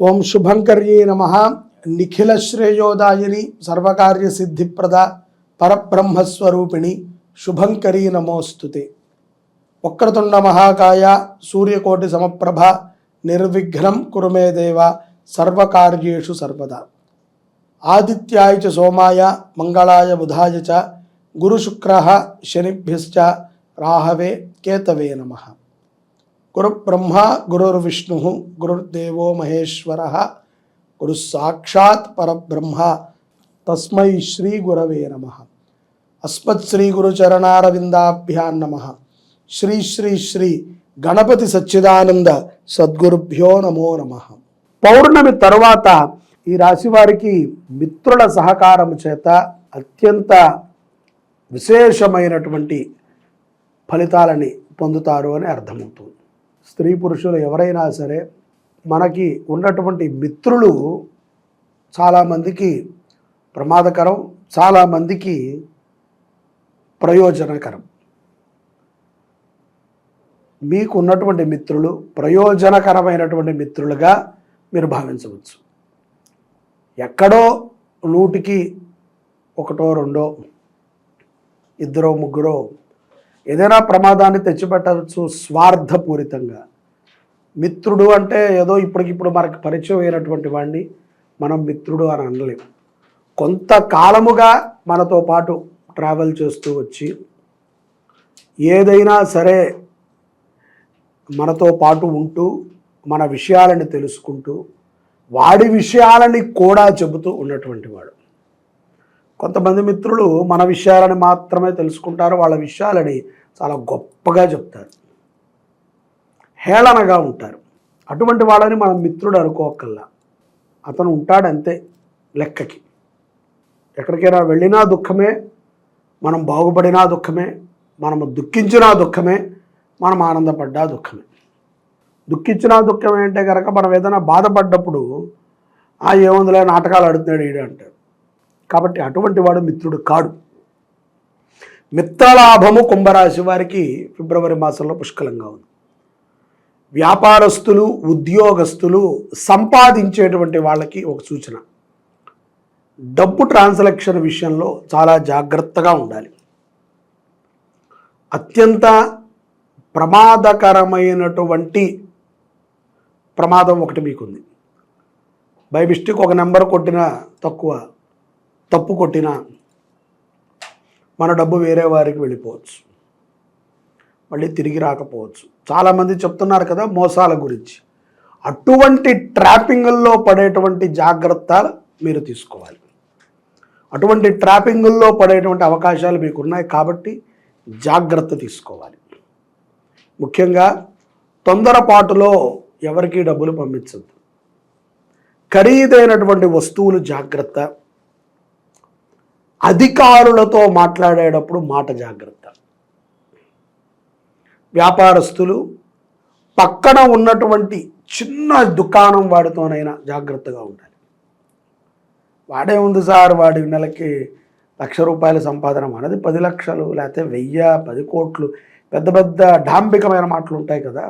ఓం శుభంకర్యే నమ. నిఖిల శ్రేయోదాయిని సర్వకార్య సిద్ధిప్రద పరబ్రహ్మస్వరూపిణి శుభంకరీ నమోస్తుతే. వక్రతుండ మహాకాయ సూర్యకోటి సమప్రభ నిర్విఘ్నం కురుమే దేవ సర్వకార్యేషు సర్వదా. ఆదిత్యాయ చ సోమాయ మంగళాయ బుధాయ చ గురుశుక్ర శనిభ్యశ్చ రాహవే కేతవే నమః. గురు బ్రహ్మ గురుర్విష్ణు గురుర్దేవో మహేశ్వర గురు సాక్షాత్ పరబ్రహ్మ తస్మై శ్రీ గురవే నమ అస్మత్ శ్రీ గురుచరణారవిందాభ్యాన్ నమ శ్రీ శ్రీ శ్రీ గణపతి సచ్చిదానంద సద్గురుభ్యో నమో నమ పౌర్ణమి తరువాత ఈ రాశి వారికి మిత్రుల సహకారము చేత అత్యంత విశేషమైనటువంటి ఫలితాలని పొందుతారు అని అర్థమవుతుంది. స్త్రీ పురుషులు ఎవరైనా సరే మనకి ఉన్నటువంటి మిత్రులు చాలామందికి ప్రమాదకరం చాలామందికి ప్రయోజనకరం. మీకు ఉన్నటువంటి మిత్రులు ప్రయోజనకరమైనటువంటి మిత్రులుగా మీరు భావించవచ్చు. ఎక్కడో నూటికి ఒకటో రెండో ఇద్దరో ముగ్గురో ఏదైనా ప్రమాదాన్ని తెచ్చిపెట్టవచ్చు స్వార్థపూరితంగా. మిత్రుడు అంటే ఏదో ఇప్పటికిప్పుడు మనకు పరిచయం అయినటువంటి వాడిని మనం మిత్రుడు అని అనలేము కొంతకాలముగా మనతో పాటు ట్రావెల్ చేస్తూ వచ్చి ఏదైనా సరే మనతో పాటు ఉంటూ మన విషయాలని తెలుసుకుంటూ వాడి విషయాలని కూడా చెబుతూ ఉన్నటువంటి వాడు. కొంతమంది మిత్రులు మన విషయాలని మాత్రమే తెలుసుకుంటారు వాళ్ళ విషయాలని చాలా గొప్పగా చెప్తారు. హేళనగా ఉంటారు. అటువంటి వాళ్ళని మనం మిత్రుడు అనుకోకల్లా. అతను ఉంటాడంతే లెక్కకి. ఎక్కడికైనా వెళ్ళినా దుఃఖమే మనం బాగుపడినా దుఃఖమే మనము దుఃఖించినా దుఃఖమే మనం ఆనందపడ్డా దుఃఖమే. దుఃఖించినా దుఃఖమే అంటే కనుక మనం ఏదైనా బాధపడ్డప్పుడు ఆ ఏముందిలే నాటకాలు ఆడుతున్నాడు ఈడు అంటారు. కాబట్టి అటువంటి వాడు మిత్రుడు కాడు. మిత్రలాభము కుంభరాశి వారికి ఫిబ్రవరి మాసంలో పుష్కలంగా ఉంది. వ్యాపారస్తులు ఉద్యోగస్తులు సంపాదించేటువంటి వాళ్ళకి ఒక సూచన. డబ్బు ట్రాన్సాక్షన్ విషయంలో చాలా జాగ్రత్తగా ఉండాలి. అత్యంత ప్రమాదకరమైనటువంటి ప్రమాదం ఒకటి మీకుంది. బై మిస్టేక్ ఒక నెంబర్ కొట్టిన తక్కువ తప్పు కొట్టినా మన డబ్బు వేరే వారికి వెళ్ళిపోవచ్చు. మళ్ళీ తిరిగి రాకపోవచ్చు. చాలామంది చెప్తున్నారు కదా మోసాల గురించి. అటువంటి ట్రాపింగుల్లో పడేటువంటి జాగ్రత్తలు మీరు తీసుకోవాలి. అటువంటి ట్రాపింగుల్లో పడేటువంటి అవకాశాలు మీకు ఉన్నాయి కాబట్టి జాగ్రత్త తీసుకోవాలి. ముఖ్యంగా తొందరపాటులో ఎవరికీ డబ్బులు పంపించద్దు. ఖరీదైనటువంటి వస్తువులు జాగ్రత్త. అధికారులతో మాట్లాడేటప్పుడు మాట జాగ్రత్త. వ్యాపారస్తులు పక్కన ఉన్నటువంటి చిన్న దుకాణం వాడితోనైనా జాగ్రత్తగా ఉండాలి. వాడే ఉంది సార్ వాడి నెలకి లక్ష రూపాయల సంపాదన మనది పది లక్షలు లేకపోతే వెయ్యి పది కోట్లు పెద్ద పెద్ద డాంబికమైన మాటలు ఉంటాయి కదా.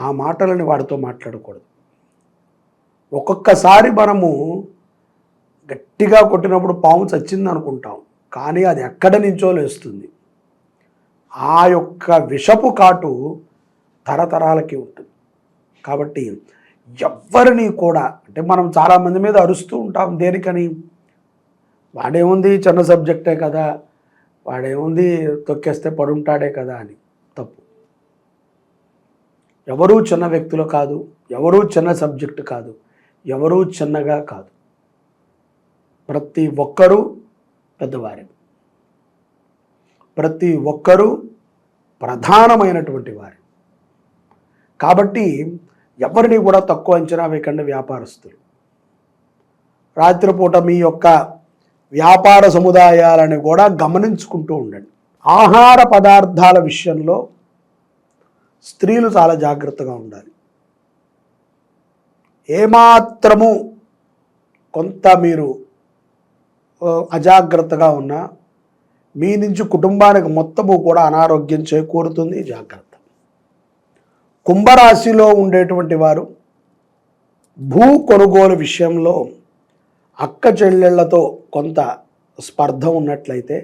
ఆ మాటలని వాడితో మాట్లాడకూడదు. ఒక్కొక్కసారి మనము గట్టిగా కొట్టినప్పుడు పాము చచ్చింది అనుకుంటాం కానీ అది ఎక్కడి నుంచో లేస్తుంది. ఆ యొక్క విషపు కాటు తరతరాలకి ఉంటుంది. కాబట్టి ఎవ్వరిని కూడా అంటే మనం చాలామంది మీద అరుస్తూ ఉంటాం దేనికని? వాడేముంది చిన్న సబ్జెక్టే కదా వాడేముంది తొక్కేస్తే పడుంటాడే కదా అని. తప్పు. ఎవరూ చిన్న వ్యక్తులు కాదు ఎవరూ చిన్న సబ్జెక్టు కాదు ఎవరూ చిన్నగా కాదు. ప్రతి ఒక్కరూ పెద్దవారే. ప్రతి ఒక్కరూ ప్రధానమైనటువంటి వారు. కాబట్టి ఎవరిని కూడా తక్కువ అంచనా వేయకండి వ్యాపారస్తులు. రాత్రిపూట మీ యొక్క వ్యాపార సముదాయాలను కూడా గమనించుకుంటూ ఉండండి. ఆహార పదార్థాల విషయంలో స్త్రీలు చాలా జాగ్రత్తగా ఉండాలి. ఏమాత్రము కొంత మీరు అజాగ్రత్తగా ఉన్నా మీ నుంచి కుటుంబానికి మొత్తము కూడా అనారోగ్యం చేకూరుతుంది. జాగ్రత్త. కుంభరాశిలో ఉండేటువంటి వారు భూ కొనుగోలు విషయంలో అక్క చెల్లెళ్ళతో కొంత స్పర్ధ ఉన్నట్లయితే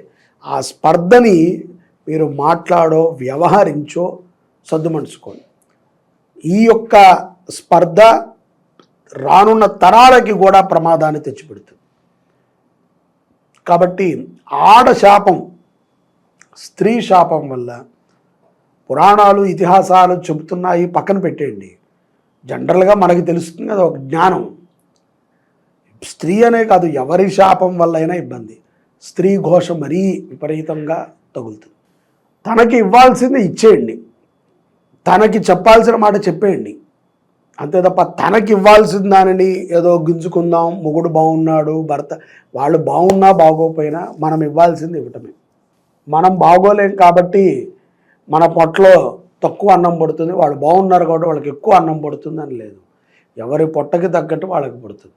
ఆ స్పర్ధని మీరు మాట్లాడో వ్యవహరించో సర్దుమనుచుకోండి ఈ యొక్క స్పర్ధ రానున్న తరాలకి కూడా ప్రమాదాన్ని తెచ్చిపెడుతుంది. కాబట్టి ఆడ శాపం స్త్రీ శాపం వల్ల పురాణాలు ఇతిహాసాలు చెబుతున్నాయి పక్కన పెట్టేయండి. జనరల్గా మనకి తెలుస్తుంది అది ఒక జ్ఞానం. స్త్రీ అనే కాదు ఎవరి శాపం వల్ల అయినా ఇబ్బంది. స్త్రీ ఘోష మరీ విపరీతంగా తగులుతుంది. తనకి ఇవ్వాల్సింది ఇచ్చేయండి. తనకి చెప్పాల్సిన మాట చెప్పేయండి. అంతే తప్ప తనకి ఇవ్వాల్సిన దానిని ఏదో గుంజుకుందాం మొగుడు బాగున్నాడు భర్త వాళ్ళు బాగున్నా బాగోపోయినా మనం ఇవ్వాల్సింది ఇవ్వటమే. మనం బాగోలేం కాబట్టి మన పొట్టలో తక్కువ అన్నం పడుతుంది వాళ్ళు బాగున్నారు కాబట్టి వాళ్ళకి ఎక్కువ అన్నం పడుతుంది అని లేదు. ఎవరి పొట్టకి తగ్గట్టు వాళ్ళకి పడుతుంది.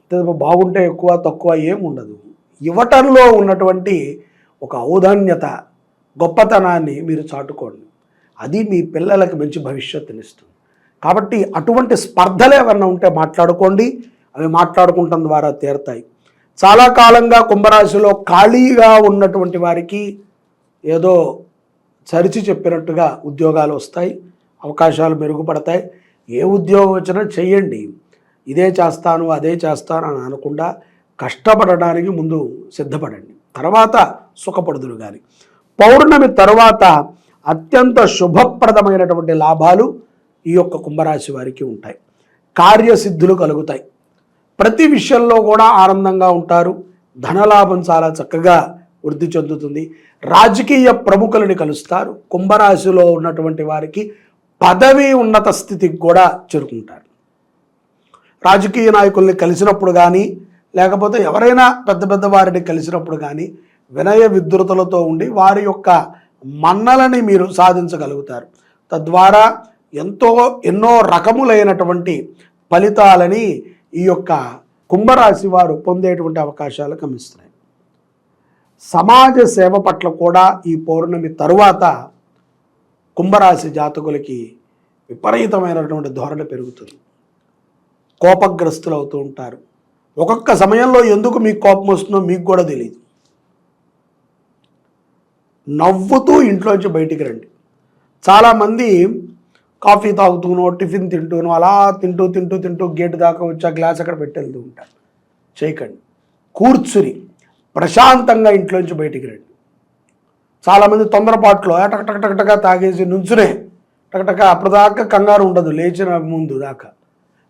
అంతే తప్ప బాగుంటే ఎక్కువ తక్కువ ఏం ఉండదు. ఇవ్వటంలో ఉన్నటువంటి ఒక ఔదాన్యత గొప్పతనాన్ని మీరు చాటుకోండి. అది మీ పిల్లలకు మంచి భవిష్యత్తునిస్తుంది. కాబట్టి అటువంటి స్పర్ధలు ఏమైనా ఉంటే మాట్లాడుకోండి. అవి మాట్లాడుకుంటాం ద్వారా తీరుతాయి. చాలా కాలంగా కుంభరాశిలో ఖాళీగా ఉన్నటువంటి వారికి ఏదో చరిచి చెప్పినట్టుగా ఉద్యోగాలు వస్తాయి. అవకాశాలు మెరుగుపడతాయి. ఏ ఉద్యోగం వచ్చినా చెయ్యండి. ఇదే చేస్తాను అదే చేస్తాను అని అనకుండా కష్టపడడానికి ముందు సిద్ధపడండి. తర్వాత సుఖపడుదురు కానీ పౌర్ణమి తర్వాత అత్యంత శుభప్రదమైనటువంటి లాభాలు ఈ యొక్క కుంభరాశి వారికి ఉంటాయి. కార్యసిద్ధులు కలుగుతాయి. ప్రతి విషయంలో కూడా ఆనందంగా ఉంటారు. ధనలాభం చాలా చక్కగా వృద్ధి చెందుతుంది. రాజకీయ ప్రముఖులని కలుస్తారు. కుంభరాశిలో ఉన్నటువంటి వారికి పదవి ఉన్నత స్థితికి కూడా చేరుకుంటారు. రాజకీయ నాయకుల్ని కలిసినప్పుడు కానీ లేకపోతే ఎవరైనా పెద్ద పెద్ద వారిని కలిసినప్పుడు కానీ వినయ విద్రుతలతో ఉండి వారి యొక్క మన్నలని మీరు సాధించగలుగుతారు. తద్వారా ఎంతో ఎన్నో రకములైనటువంటి ఫలితాలని ఈ యొక్క కుంభరాశి వారు పొందేటువంటి అవకాశాలు కమిస్తున్నాయి సమాజ సేవ పట్ల కూడా ఈ పౌర్ణమి తరువాత కుంభరాశి జాతకులకి విపరీతమైనటువంటి ధోరణి పెరుగుతుంది. కోపగ్రస్తులు అవుతూ ఉంటారు. ఒక్కొక్క సమయంలో ఎందుకు మీకు కోపం వస్తుందో మీకు కూడా తెలియదు నవ్వుతూ ఇంట్లోంచి బయటికి రండి. చాలామంది కాఫీ తాగుతూనో టిఫిన్ తింటూనో అలా తింటూ తింటూ తింటూ గేటు దాకా వచ్చి ఆ గ్లాస్ అక్కడ పెట్టెళ్తూ ఉంటారు. చేయకండి. కూర్చుని ప్రశాంతంగా ఇంట్లోంచి బయటికి రండి. చాలామంది తొందరపాట్లో టకటకటకటగా తాగేసి నుంచునే టక్ అప్పటిదాకా కంగారు ఉండదు లేచిన ముందు దాకా.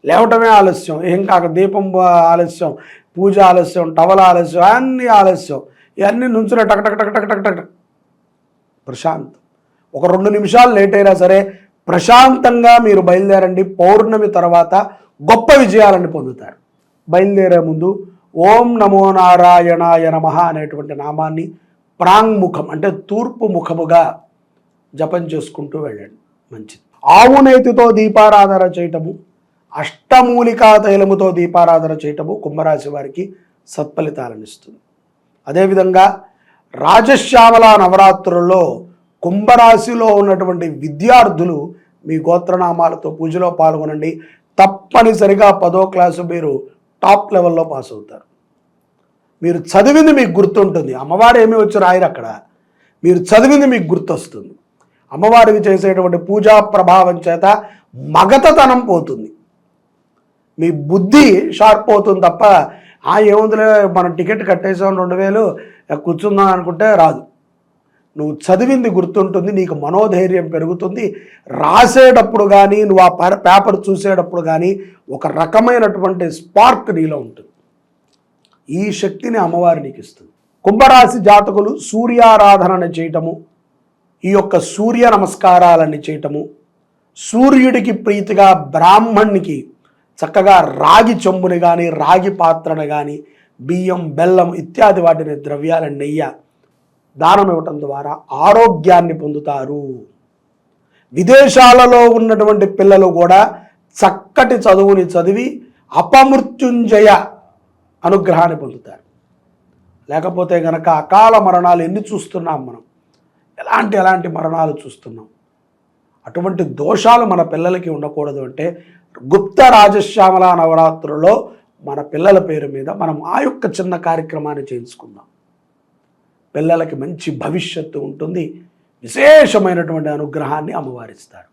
లేవటమే ఆలస్యం ఏం కాక దీపం ఆలస్యం పూజ ఆలస్యం టవల ఆలస్యం అన్నీ ఆలస్యం. ఇవన్నీ నుంచునే టక్ టక్ టక్ టక్ టక్ టక్. ప్రశాంత్. ఒక రెండు నిమిషాలు లేట్ అయినా సరే ప్రశాంతంగా మీరు బయలుదేరండి. పౌర్ణమి తర్వాత గొప్ప విజయాలను పొందుతారు. బయలుదేరే ముందు ఓం నమో నారాయణాయ నమ అనేటువంటి నామాన్ని ప్రాంగ్ముఖం అంటే తూర్పు ముఖముగా జపం చేసుకుంటూ వెళ్ళండి. మంచిది. ఆవు నేతితో దీపారాధన చేయటము అష్టమూలికా తైలముతో దీపారాధన చేయటము కుంభరాశి వారికి సత్ఫలితాలను ఇస్తుంది. అదేవిధంగా రాజశ్యామల నవరాత్రుల్లో కుంభరాశిలో ఉన్నటువంటి విద్యార్థులు మీ గోత్రనామాలతో పూజలో పాల్గొనండి. తప్పనిసరిగా పదో క్లాసు మీరు టాప్ లెవెల్లో పాస్ అవుతారు. మీరు చదివింది మీకు గుర్తుంటుంది. అమ్మవారు ఏమి వచ్చి రాయరు అక్కడ. మీరు చదివింది మీకు గుర్తొస్తుంది. అమ్మవారికి చేసేటువంటి పూజా ప్రభావం చేత మగతతనం పోతుంది. మీ బుద్ధి షార్ప్ అవుతుంది తప్ప ఆ ఏముందిలే మనం టికెట్ కట్టేసాం రెండు వేలు కూర్చుందాం అనుకుంటే రాదు. నువ్వు చదివింది గుర్తుంటుంది నీకు మనోధైర్యం పెరుగుతుంది. రాసేటప్పుడు కానీ నువ్వు ఆ పేపర్ చూసేటప్పుడు కానీ ఒక రకమైనటువంటి స్పార్క్ నీలో ఉంటుంది. ఈ శక్తిని అమ్మవారి నీకు ఇస్తుంది. కుంభరాశి జాతకులు సూర్యారాధనని చేయటము ఈ యొక్క సూర్య నమస్కారాలని చేయటము సూర్యుడికి ప్రీతిగా బ్రాహ్మణ్ణికి చక్కగా రాగి చెంబుని కానీ రాగి పాత్రను కానీ బియ్యం బెల్లం ఇత్యాది వాటిని ద్రవ్యాల నెయ్య దానం ఇవ్వటం ద్వారా ఆరోగ్యాన్ని పొందుతారు. విదేశాలలో ఉన్నటువంటి పిల్లలు కూడా చక్కటి చదువుని చదివి అపమృత్యుంజయ అనుగ్రహాన్ని పొందుతారు. లేకపోతే గనక అకాల మరణాలు ఎన్ని చూస్తున్నాం మనం? ఎలాంటి ఎలాంటి మరణాలు చూస్తున్నాం? అటువంటి దోషాలు మన పిల్లలకి ఉండకూడదు అంటే గుప్త రాజశ్యామల నవరాత్రుల్లో మన పిల్లల పేరు మీద మనం ఆ యొక్క చిన్న కార్యక్రమాన్ని చేయించుకుందాం. పిల్లలకి మంచి భవిష్యత్తు ఉంటుంది. విశేషమైనటువంటి అనుగ్రహాన్ని అమ్మవారిస్తారు.